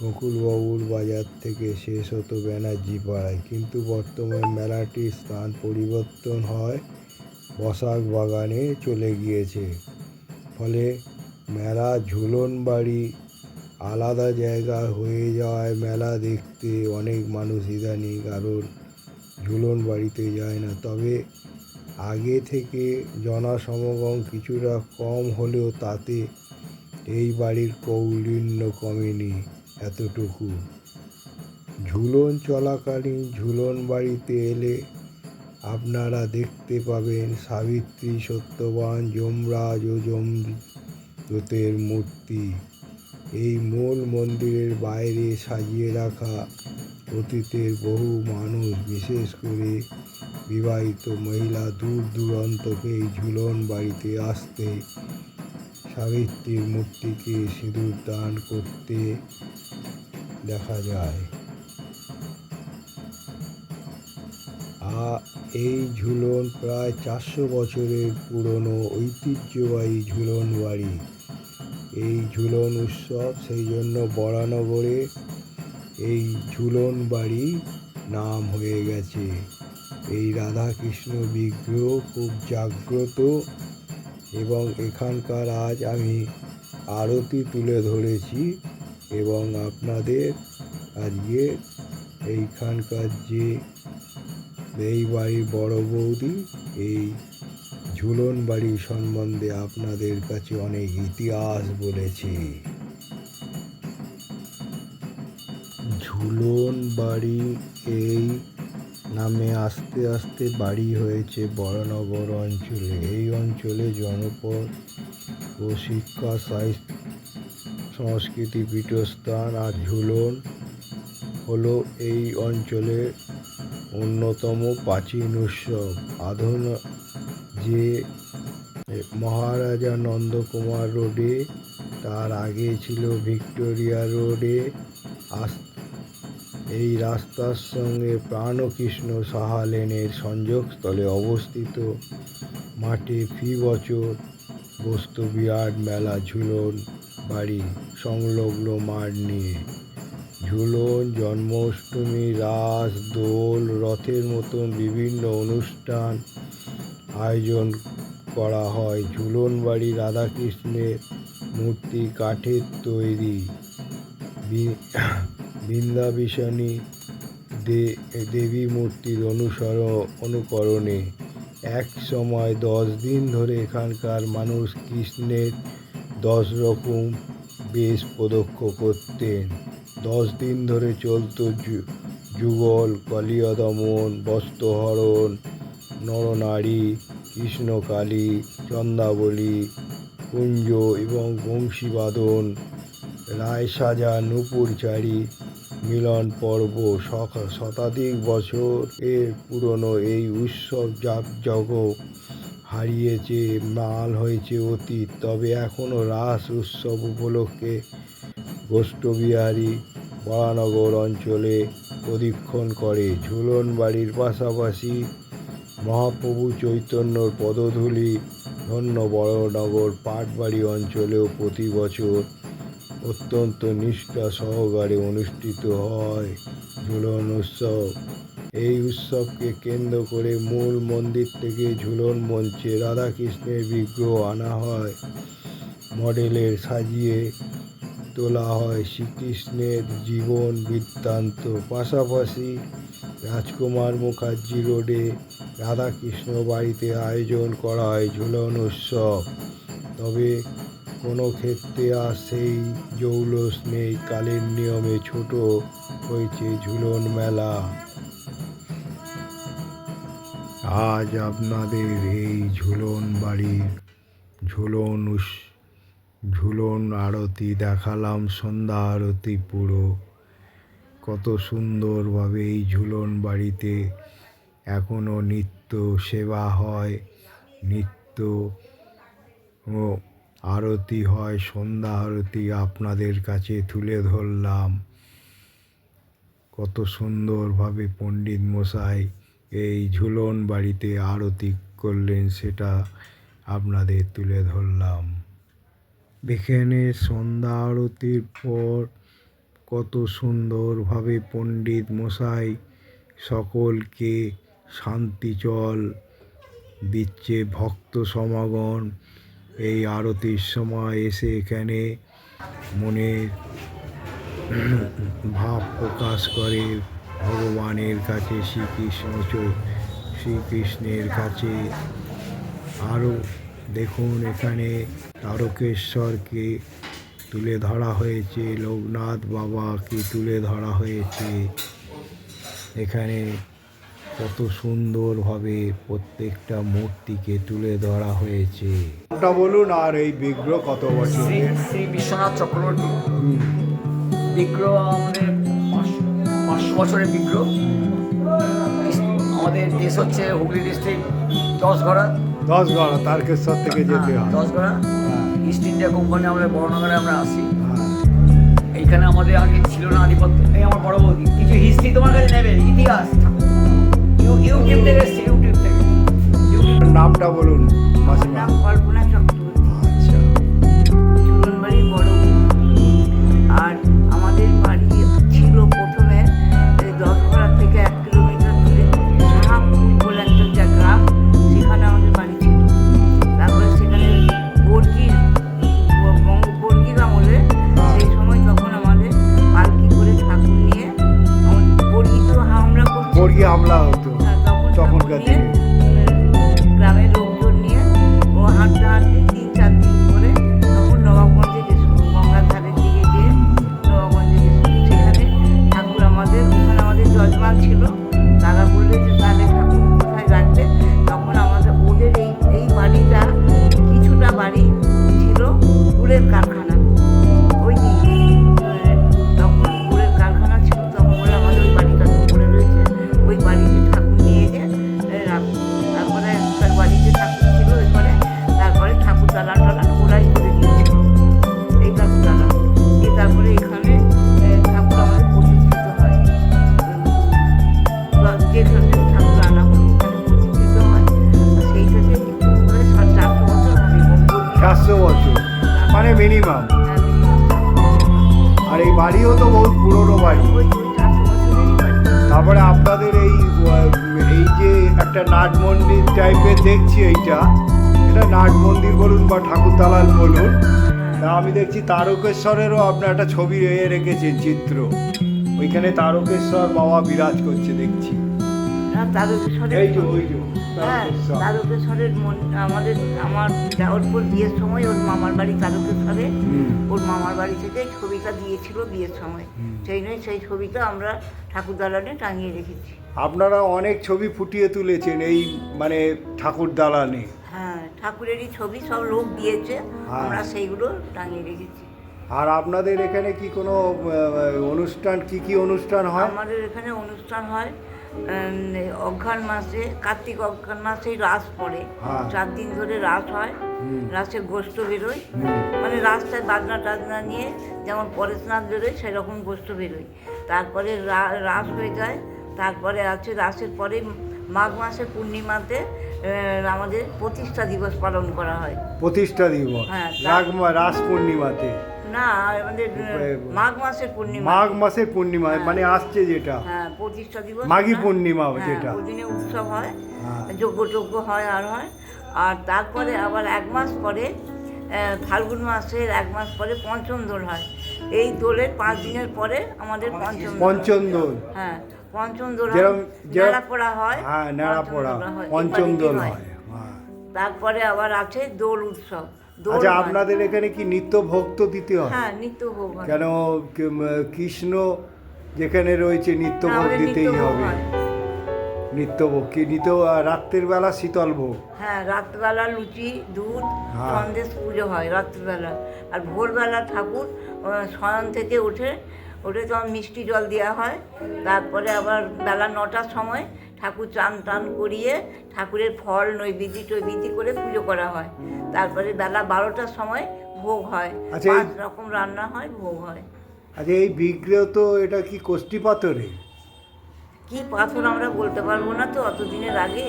গোকুলবাবুর বাজার থেকে শেষ হতো ব্যানার্জি পাড়ায়। কিন্তু বর্তমান মেলাটির স্থান পরিবর্তন হয় বসাক বাগানে চলে গিয়েছে। ফলে মেলা ঝুলন বাড়ি আলাদা জায়গা হয়ে যাওয়ায় মেলা দেখতে, অনেক মানুষ ইদানিং কারণ ঝুলন বাড়িতে যায় না। তবে আগে থেকে জনসমাগম কিছুটা কম হলেও তাতে এই বাড়ির কৌলিন্য কমেনি। এতটুকু। ঝুলন চলাকালীন ঝুলন বাড়িতে এলে আপনারা দেখতে পাবেন সাবিত্রী, সত্যবান, যমরাজ ও যমদূতের মূর্তি। এই মূল মন্দিরের বাইরে সাজিয়ে রাখা অতীতের বহু মানুষ, বিশেষ করে বিবাহিত মহিলা, দূর দূরান্তকে এই ঝুলন বাড়িতে আসতে সাবিত্রীর মূর্তিকে সিঁদুর দান করতে দেখা যায়। আ, এই ঝুলন প্রায় চারশো বছরের পুরনো ঐতিহ্যবাহী ঝুলন বাড়ি। এই ঝুলন উৎসব সেই জন্য বরানগরে এই ঝুলন বাড়ি নাম হয়ে গেছে। এই রাধাকৃষ্ণ বিগ্রহ খুব জাগ্রত এবং এখানকার আজ আমি আরতি তুলে ধরেছি এবং আপনাদের আজকে এইখানকার যে এই বাড়ির বড় বৌদি, এই ঝুলন বাড়ি সম্বন্ধে আপনাদের কাছে অনেক ইতিহাস বলেছে। ঝুলন বাড়ি এই নামে আস্তে আস্তে বাড়ি হয়েছে বড়নগর অঞ্চলে। এই অঞ্চলে জনপদ ও শিক্ষা, সাহিত্য, সংস্কৃতি পীঠস্থান আর ঝুলন হলো এই অঞ্চলের অন্যতম প্রাচীন উৎসব। আধুন যে মহারাজা নন্দকুমার রোডে, তার আগে ছিল ভিক্টোরিয়া রোডে আস এই রাস্তার সঙ্গে প্রাণকৃষ্ণ সাহা লেনের সংযোগস্থলে অবস্থিত মাঠে ফি বছর বস্তু বিরাট মেলা ঝুলন, বাড়ি সংলগ্ন মাঠ নিয়ে। ঝুলন, জন্মাষ্টমী, রাস, দোল, রথের মতন বিভিন্ন অনুষ্ঠান আয়োজন করা হয়। ঝুলন বাড়ি রাধাকৃষ্ণের মূর্তি কাঠের তৈরি। দে- দেবী মূর্তির অনুসর, অনুকরণে। এক সময় দশ দিন ধরে এখানকার মানুষ কৃষ্ণের দশ রকম বেশ প্রদক্ষ করতেন। দশ দিন ধরে চলত যুগল কলিয়া দমন বস্ত্রহরণ, নরনারী, কৃষ্ণকালী, চন্দাবলী, কুঞ্জ এবং বংশীবাদন রায় সাজা নুপুরচারী মিলন পর্ব শতাধিক বছর এর পুরনো এই উৎসব জাগজগ হারিয়েছে, মাল হয়েছে অতীত। তবে এখনও রাস উৎসব উপলক্ষে গোষ্ঠবিহারী বরানগর অঞ্চলে প্রদীক্ষণ করে। ঝুলন বাড়ির পাশাপাশি মহাপ্রভু চৈতন্যর পদধূলি ধন্য বড়নগর পাটবাড়ি অঞ্চলেও প্রতি বছর অত্যন্ত নিষ্ঠা সহকারে অনুষ্ঠিত হয় ঝুলন উৎসব। এই উৎসবকে কেন্দ্র করে মূল মন্দির থেকে ঝুলন মঞ্চে রাধাকৃষ্ণের বিগ্রহ আনা হয়। মডেলের সাজিয়ে তোলা হয় শ্রীকৃষ্ণের জীবন বৃত্তান্ত। পাশাপাশি রাজকুমার মুখার্জি রোডে রাধাকৃষ্ণ বাড়িতে আয়োজন করা হয় ঝুলন উৎসব। তবে কোনো ক্ষেত্রে আর সেই জৌলস নেই। কালের নিয়মে ছোট হয়েছে ঝুলন মেলা। আজ আপনাদের এই ঝুলন বাড়ির ঝুলন উস, ঝুলন আরতি দেখালাম সন্ধ্যা আরতি পুরো। কত সুন্দরভাবে এই ঝুলন বাড়িতে এখনও নিত্য সেবা হয়। নিত্য ও আরতি হয়, সন্ধ্যা আরতি আপনাদের কাছে তুলে ধরলাম। কত সুন্দরভাবে পণ্ডিত মশাই এই ঝুলন বাড়িতে আরতি করলেন, সেটা আপনাদের তুলে ধরলাম। এখানে সন্ধ্যা আরতির পর কত সুন্দরভাবে পণ্ডিত মশাই সকলকে শান্তি জল দিচ্ছে, ভক্ত সমাগম এই আরতির সময় এসে এখানে মনের ভাব প্রকাশ করে ভগবানের কাছে শ্রীকৃষ্ণ শ্রীকৃষ্ণের কাছে। আরও দেখুন এখানে তারকেশ্বরকে তুলে ধরা হয়েছে, লোকনাথ বাবাকে তুলে ধরা হয়েছে। এখানে কত সুন্দরভাবে প্রত্যেকটা মূর্তিকে তুলে ধরা হয়েছে। ওটা বলুন আর এই বিগ্রহ কত শ্রী শ্রী বিশ্বনাথ চক্রবর্তী। বিগ্রহ আমাদের পাঁচশো বছরের বিগ্রহ। আমাদের দেশ হচ্ছে হুগলি ডিস্ট্রিক্ট দশগড়া। দশ গড়া তারকেশ্বর থেকে যেতে হ্যাঁ, হয় দশগড়া। হ্যাঁ, ইস্ট ইন্ডিয়া কোম্পানি আমরা বড়নগরে আমরা আসি হ্যাঁ। এইখানে আমাদের আগে ছিল না আধিপত্য। এই আমার বড় বৌদি। কিছু হিস্ট্রি তোমার কাছে নেবে? ইতিহাস। ইউটিউব থেকে এসছে ইউটিউব থেকে নামটা বলুন নাম কল্পনা চক্রবর্তী মিনিমাম। আর এই বাড়িও তো বহুত পুরনো বাড়ি। তারপরে আপনাদের এই এই যে একটা নাট মন্দির টাইপের দেখছি এইটা। এটা নাট মন্দির বলুন বা ঠাকুর দালাল বলুন। তা আমি দেখছি তারকেশ্বরেরও আপনার একটা ছবি এ রেখেছেন চিত্র। ওইখানে তারকেশ্বর বাবা বিরাজ করছে দেখছি। হ্যাঁ এই যে ওই যে। হ্যাঁ তারকেশ্বর তারকেশ্বরের মন আমাদের আমার যাওয়ার পর বিয়ের সময় ওর মামার বাড়ি তারকেশ্বরে। ওর মামার বাড়ি থেকে ছবিটা দিয়েছিল বিয়ের সময়। সেই নয় সেই ছবিটা আমরা ঠাকুর দালানে টাঙিয়ে রেখেছি। আপনারা অনেক ছবি ফুটিয়ে তুলেছেন এই মানে ঠাকুর দালানে। হ্যাঁ ঠাকুরেরই ছবি সব লোক দিয়েছে হ্যাঁ। আমরা সেইগুলো টাঙিয়ে রেখেছি। আর আপনাদের এখানে কি কোনো অনুষ্ঠান কি কি অনুষ্ঠান হয়? আমাদের এখানে অনুষ্ঠান হয় অঘ্রাণ মাসে কার্তিক অঘ্রাণ মাসেই রাস পড়ে। হ্যাঁ। চার দিন ধরে রাস হয় রাসে গোষ্ঠ বেরোয়। মানে রাস্তায় বাজনা টাজনা নিয়ে যেমন পরেশনাথ বেরোয় সেরকম গোষ্ঠ বেরোয়। তারপরে রাস হয়ে যায়। তারপরে আছে রাসের পরে মাঘ মাসের পূর্ণিমাতে আমাদের প্রতিষ্ঠা দিবস পালন করা হয়। প্রতিষ্ঠা দিবস? হ্যাঁ, রাস পূর্ণিমাতে? না আমাদের মাঘ মাসের পূর্ণিমা মাঘ মাসের পূর্ণিমা হ্যাঁ। মানে আসছে যেটা। হ্যাঁ প্রতিষ্ঠা দিবস মাঘী হ্যাঁ, পূর্ণিমা হ্যাঁ, যেটা। ওই দিনে উৎসব হয়। যজ্ঞ টজ্ঞ হয় আর হয়। আর তারপরে আবার এক মাস পরে ফাল্গুন মাসের এক মাস পরে পঞ্চম দোল হয়। এই দোলের পাঁচ দিনের পরে আমাদের পঞ্চম দোল। পঞ্চম দোল। হ্যাঁ পঞ্চম দোল হয় নেড়া পড়া হয়। হ্যাঁ নেড়া পড়া। হয়, পঞ্চম দোল হয়। তারপরে আবার আছে দোল উৎসব। আচ্ছা আপনাদের এখানে কি নিত্য ভক্ত দিতে হয়? হ্যাঁ নিত্য ভোগ হয় কেন কৃষ্ণ যেখানে রয়েছে নিত্য ভোগ নিত্য দিতেই ভোগ হবে। হয়। নিত্য ভোগ কি? নিত্য রাত্রের বেলা শীতল ভোগ? হ্যাঁ রাত্রবেলা লুচি দুধ হ্যাঁ। সন্দেশ পুজো হয় রাত্রিবেলা। আর ভোরবেলা ঠাকুর আহ, শয়ন থেকে উঠে উঠে তখন মিষ্টি জল দেওয়া হয়। তারপরে আবার বেলা নটার সময় ঠাকুর চান টান করিয়ে ঠাকুরের ফল নৈবেদ্য টৈবেদ্য করে পুজো করা হয়। তারপরে বেলা বারোটার সময় ভোগ হয়। আচ্ছা, পাঁচ রকম রান্না হয় ভোগ হয়। আচ্ছা এই বিগ্রহ তো এটা কি কোষ্ঠী পাথরে কি পাথর আমরা বলতে পারব না তো অতদিনের আগে?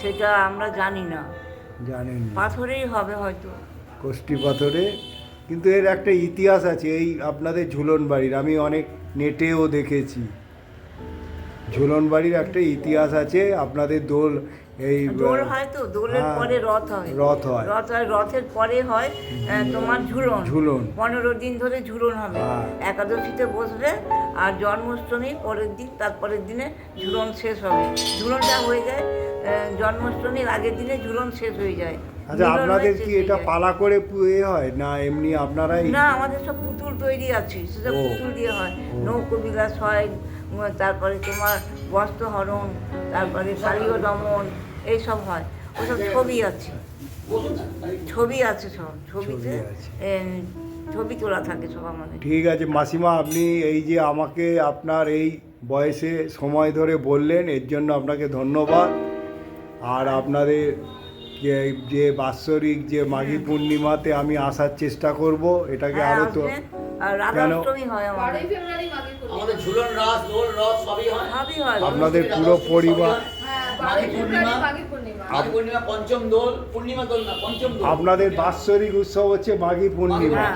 সেটা আমরা জানি না। জানেন না। পাথরেই হবে হয়তো। কোষ্টি পাথরে কিন্তু এর একটা ইতিহাস আছে এই আপনাদের ঝুলন বাড়ির আমি অনেক নেটেও দেখেছি। ঝুলন বাড়ির একটা ইতিহাস আছে আপনাদের দোল এই দোল হয় তো দোলের হ্যাঁ, পরে রথ হয়। রথ হয়। রথ হয় রথের পরে হয় তোমার ঝুলন। ঝুলন। পনেরো দিন ধরে ঝুলন হবে। হ্যাঁ। একাদশীতে বসবে আর জন্মাষ্টমী পরের দিন তারপরের দিনে ঝুলন শেষ হবে। ঝুলনটা হয়ে যায় জন্মাষ্টমীর আগের দিনে ঝুলন শেষ হয়ে যায়। আচ্ছা আপনাদের কি এটা। পালা করে পুয়ে হয় না এমনি আপনারাই? না আমাদের সব পুতুল তৈরি আছে সেটা পুতুল দিয়ে হয়। নৌকো বিলাস হয় তারপরে তোমার বস্ত্রহরণ তারপরে কালীয় দমন এইসব হয়। ওসব ছবি আছে। ছবি আছে সব। ছবিতে ছবি তোলা থাকে সব আমাদের। ঠিক আছে মাসিমা আপনি এই যে আমাকে আপনার এই বয়সে সময় ধরে বললেন এর জন্য আপনাকে ধন্যবাদ। আর আপনাদের যে যে বাৎসরিক যে মাঘী পূর্ণিমাতে আমি আসার চেষ্টা করব এটাকে হ্যাঁ, আরও তো আসবেন। আর রাধাষ্টমী হয় আমাদের। বারোই ফেব্রুয়ারি মাঘী পূর্ণিমা। আমাদের ঝুলন রাস দোল রথ সবই হয়। সবই হয়। আপনাদের পুরো পরিবার হ্যাঁ, মাঘী বারোই পূর্ণিমা। ফেব্রুয়ারি মাঘী পূর্ণিমা। মাঘী পূর্ণিমা পঞ্চম দোল পূর্ণিমা দোল না পঞ্চম দোল। আপনাদের বাৎসরিক উৎসব হচ্ছে মাঘী পূর্ণিমা। হ্যাঁ।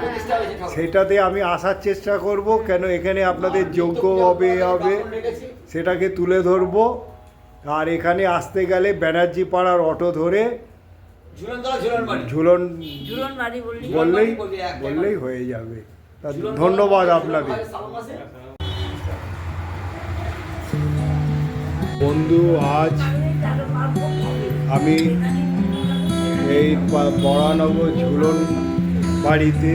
সেটাতে আমি আসার চেষ্টা করব কেন এখানে আপনাদের যোগ্য হবে হবে। সেটাকে তুলে ধরবো। আর এখানে আসতে গেলে ব্যানার্জি পাড়ার অটো ধরে ঝুলন বললেই বললেই হয়ে যাবে। ধন্যবাদ মাসে। বন্ধু, আজ আমি এই বরানগর ঝুলন বাড়িতে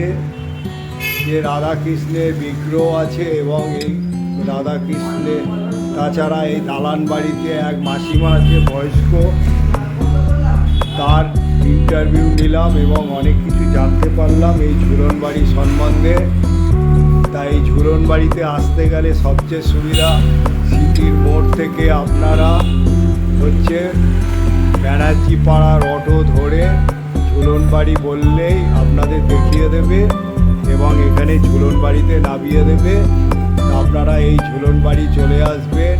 যে রাধাকৃষ্ণের বিগ্রহ আছে এবং এই রাধাকৃষ্ণের তাছাড়া এই দালান বাড়িতে এক মাসিমা আছে বয়স্ক, তার ইন্টারভিউ নিলাম এবং অনেক কিছু জানতে পারলাম এই ঝুলন বাড়ি সম্বন্ধে। তাই ঝুলন বাড়িতে আসতে গেলে সবচেয়ে সুবিধা সিটির মোড় থেকে আপনারা হচ্ছে ব্যানার্জি পাড়ার অটো ধরে ঝুলন বাড়ি বললেই আপনাদের দেখিয়ে দেবে এবং এখানে ঝুলন বাড়িতে নামিয়ে দেবে। আপনারা এই ঝুলন বাড়ি চলে আসবেন।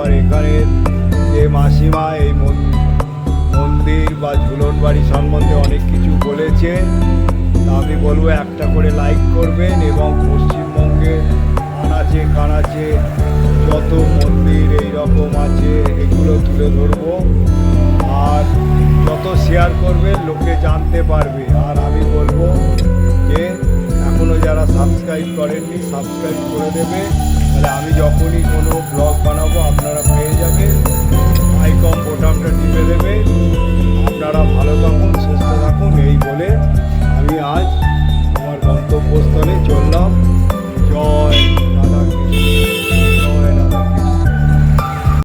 ধরেছি এখানে যে মাসিমা, এই মন- মন্দির বা ঝুলন বাড়ি সম্বন্ধে অনেক কিছু বলেছে। আমি বলব একটা করে লাইক করবেন এবং পশ্চিমবঙ্গে আনাচে কানাচে যত মন্দির এই রকম আছে